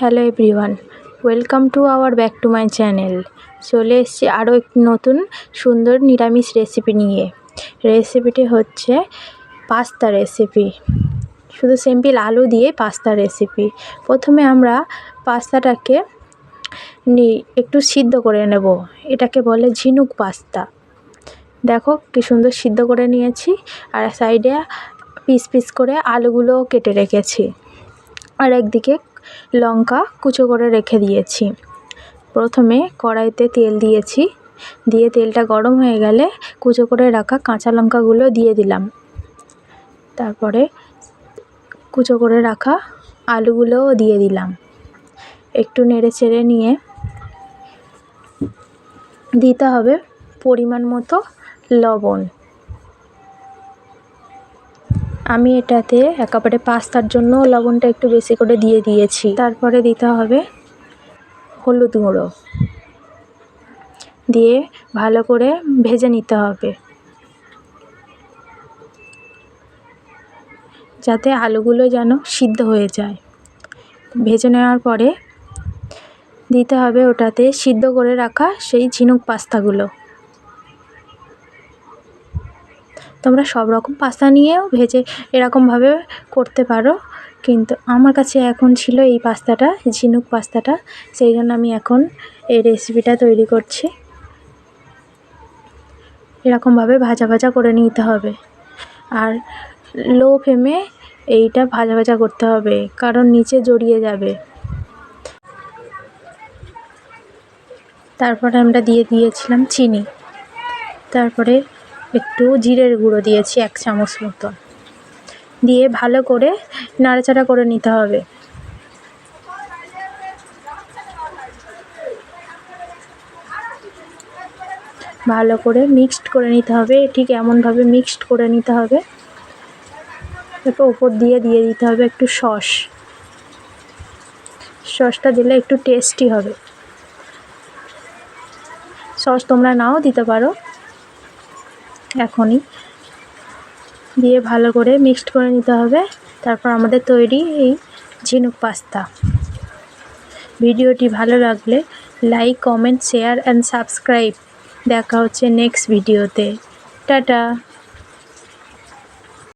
Hello everyone, welcome to our back to my channel. চলে এসেছি আরও একটি নতুন সুন্দর নিরামিষ রেসিপি নিয়ে। রেসিপিটি হচ্ছে পাস্তা রেসিপি। শুধু সিম্পল আলু দিয়ে পাস্তা রেসিপি। প্রথমে আমরা পাস্তাটাকে একটু সিদ্ধ করে নেব। এটাকে বলে ঝিনুক পাস্তা। দেখো কি সুন্দর সিদ্ধ করে নিয়েছি। আর সাইডে পিস পিস করে আলুগুলোও কেটে রেখেছি। আর একদিকে লঙ্কা কুচো করে রেখে দিয়েছি। প্রথমে কড়াইতে তেল দিয়েছি। দিয়ে তেলটা গরম হয়ে গেলে কুচো করে রাখা কাঁচা লঙ্কাগুলো দিয়ে দিলাম। তারপরে কুচো করে রাখা আলুগুলোও দিয়ে দিলাম। একটু নেড়ে চেড়ে নিয়ে দিতে হবে পরিমাণ মতো লবণ। আমি এটাতে একেবারে পাস্তার জন্য লবণটা একটু বেশি করে দিয়ে দিয়েছি। তারপরে দিতে হবে হলুদ গুঁড়ো। দিয়ে ভালো করে ভেজে নিতে হবে। যাতে আলুগুলো যেন সিদ্ধ হয়ে যায়। ভেজে নেওয়ার পরে দিতে হবে ওটাতে সিদ্ধ করে রাখা সেই ঝিনুক পাস্তাগুলো। তোমরা সব রকম পাস্তা নিয়েও ভেজে এরকমভাবে করতে পারো। কিন্তু আমার কাছে এখন ছিল এই পাস্তাটা ঝিনুক পাস্তাটা। সেই জন্য আমি এখন এই রেসিপিটা তৈরি করছি। এরকমভাবে ভাজা ভাজা করে নিতে হবে। আর লো ফ্লেমে এইটা ভাজা ভাজা করতে হবে, কারণ নিচে জড়িয়ে যাবে। তারপরে আমরা দিয়ে দিয়েছিলাম চিনি। তারপরে একটু জিরের গুঁড়ো দিয়েছি, এক চামচ মতো দিয়ে ভালো করে নাড়াচাড়া করে নিতে হবে। ভালো করে মিক্সড করে নিতে হবে, ঠিক এমনভাবে মিক্সড করে নিতে হবে। তারপর ওপর দিয়ে দিয়ে দিতে হবে একটু সস। সসটা দিলে একটু টেস্টি হবে। সস তোমরা নাও দিতে পারো। এখনই। দিয়ে ভালো করে মিক্সড করে নিতে হবে। তারপর আমাদের তৈরি এই ঝিনুক পাস্তা। ভিডিওটি ভালো লাগলে like comment share and subscribe দেখা হচ্ছে নেক্সট ভিডিওতে টাটা!